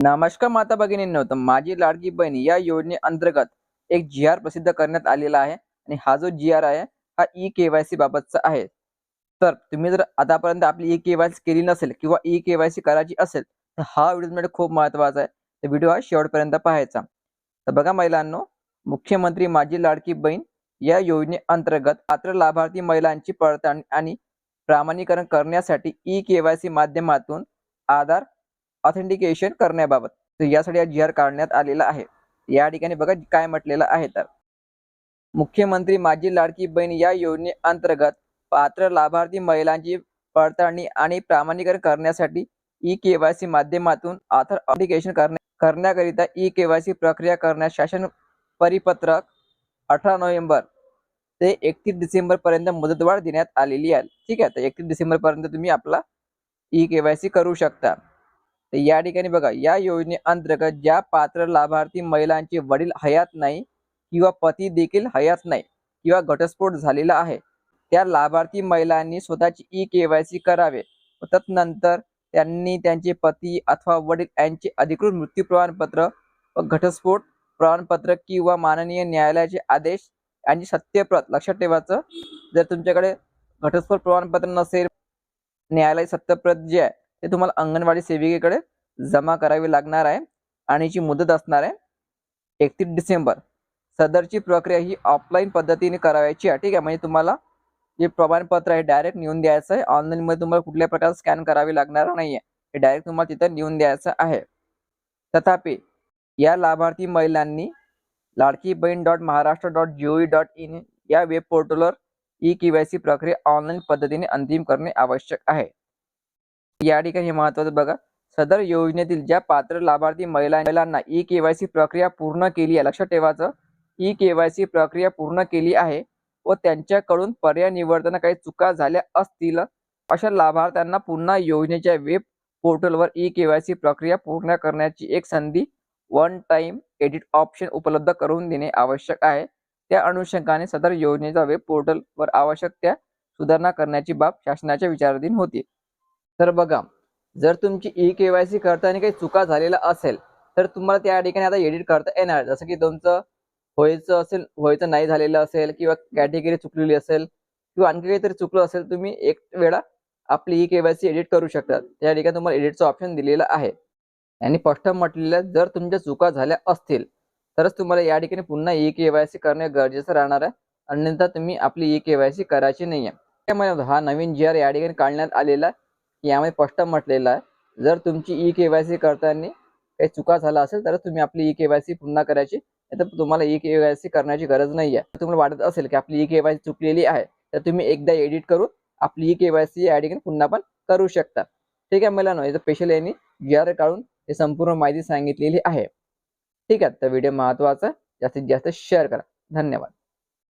नमस्कार माता भगिनींनो तर माझी लाडकी बहीण या योजनेअंतर्गत एक जी आर प्रसिद्ध करण्यात आलेला आहे आणि हा जो जी आर आहे हा ई केवायसी बाबतचा आहे. तर तुम्ही जर आतापर्यंत आपली ई केवायसी केली नसेल किंवा ई केवायसी करायची असेल तर हा व्हिडिओमध्ये खूप महत्त्वाचा आहे. तर व्हिडिओ हा शेवटपर्यंत पाहायचा. तर बघा महिलांनो मुख्यमंत्री माझी लाडकी बहीण या योजनेअंतर्गत पात्र लाभार्थी महिलांची पडताळणी आणि प्रमाणीकरण करण्यासाठी ई केवायसी माध्यमातून आधार ऑथेंटिकेशन करण्याबाबत. तर यासाठी हा जी आर काढण्यात आलेला आहे. या ठिकाणी बघा काय म्हटलेलं आहे तर. मुख्यमंत्री माझी लाडकी बहीण या योजनेअंतर्गत पात्र लाभार्थी महिलांची पडताळणी आणि प्रमाणीकरण करण्यासाठी ई केवायसी माध्यमातून आधार ऑथेंटिकेशन करण्या करण्याकरिता ई केवायसी प्रक्रिया करण्यास शासन परिपत्रक अठरा नोव्हेंबर ते एकतीस डिसेंबर पर्यंत मुदतवाढ देण्यात आलेली आहे. ठीक आहे तर एकतीस डिसेंबर पर्यंत तुम्ही आपला ई केवायसी करू शकता. तर या ठिकाणी बघा या योजनेअंतर्गत ज्या पात्र लाभार्थी महिलांचे वडील हयात नाही किंवा पती देखील हयात नाही किंवा घटस्फोट झालेला आहे त्या लाभार्थी महिलांनी स्वतःची ई केवायसी करावे. व तदनंतर त्यांनी त्यांचे पती अथवा वडील यांचे अधिकृत मृत्यू प्रमाणपत्र व घटस्फोट प्रमाणपत्र किंवा माननीय न्यायालयाचे आदेश यांची सत्यप्रत लक्षात ठेवायचं. जर तुमच्याकडे घटस्फोट प्रमाणपत्र नसेल न्यायालय सत्यप्रत जे आहे ते तुम्हाला अंगणवाडी सेविकेकडे जमा करावी लागणार आहे आणि जी मुदत असणार आहे एकतीस डिसेंबर. सदरची प्रक्रिया ही ऑफलाईन पद्धतीने करावायची आहे. ठीक आहे? म्हणजे तुम्हाला जे प्रमाणपत्र आहे डायरेक्ट नेऊन द्यायचं आहे. ऑनलाईनमध्ये तुम्हाला कुठल्या प्रकारे स्कॅन करावी लागणार नाही आहे हे डायरेक्ट तुम्हाला तिथं नेऊन द्यायचं आहे. तथापि या लाभार्थी महिलांनी Ladki Bahin dot Maharashtra dot gov dot in या वेब पोर्टलवर ई केवायसी प्रक्रिया ऑनलाईन पद्धतीने अंतिम करणे आवश्यक आहे. या ठिकाणी हे महत्वाचं बघा. सदर योजनेतील ज्या पात्र लाभार्थी महिला महिलांना ई केवायसी प्रक्रिया पूर्ण केली आहे लक्षात ठेवायचं. ई केवायसी प्रक्रिया पूर्ण केली आहे व त्यांच्याकडून पर्याय निवडताना काही चुका झाल्या असतील अशा लाभार्थ्यांना पुन्हा योजनेच्या वेब पोर्टलवर ई केवायसी प्रक्रिया पूर्ण करण्याची एक संधी वन टाइम एडिट ऑप्शन उपलब्ध करून देणे आवश्यक आहे. त्या अनुषंगाने सदर योजनेच्या वेब पोर्टलवर आवश्यक त्या सुधारणा करण्याची बाब शासनाच्या विचाराधीन होती. तर बघा जर तुमची ई केवायसी करताना काही चुका झालेला असेल तर तुम्हाला त्या ठिकाणी आता एडिट करता येणार. जसं की तुमचं व्हायचं असेल व्हायचं नाही झालेलं असेल किंवा कॅटेगरी चुकलेली असेल किंवा आणखी काहीतरी चुकलं असेल तुम्ही एक वेळा आपली ई केवायसी एडिट करू शकता. त्या ठिकाणी तुम्हाला एडिटचं ऑप्शन दिलेलं आहे. आणि स्पष्ट म्हटलेलं जर तुमच्या चुका झाल्या असतील तरच तुम्हाला या ठिकाणी पुन्हा ई केवायसी करणे गरजेचं राहणार आहे. अन्यथा तुम्ही आपली ई केवायसी करायची नाही आहे त्यामुळे हा नवीन जी आर या ठिकाणी काढण्यात आलेला आहे यामध्ये स्पष्ट म्हटलेलं आहे. जर तुमची ई केवायसी करताना काही चुका झाला असेल तर तुम्ही आपली ई केवायसी पुन्हा करायची. तर तुम्हाला ई केवायसी करण्याची गरज नाही आहे. तुम्हाला वाटत असेल की आपली ई केवायसी चुकलेली आहे तर तुम्ही एकदा एडिट करून आपली ई केवायसी या ठिकाणी पुन्हा पण करू शकता. ठीक आहे मला ना स्पेशल यांनी जी आर काढून हे संपूर्ण माहिती सांगितलेली आहे. ठीक आहे तर व्हिडिओ महत्त्वाचा जास्तीत जास्त शेअर करा. धन्यवाद.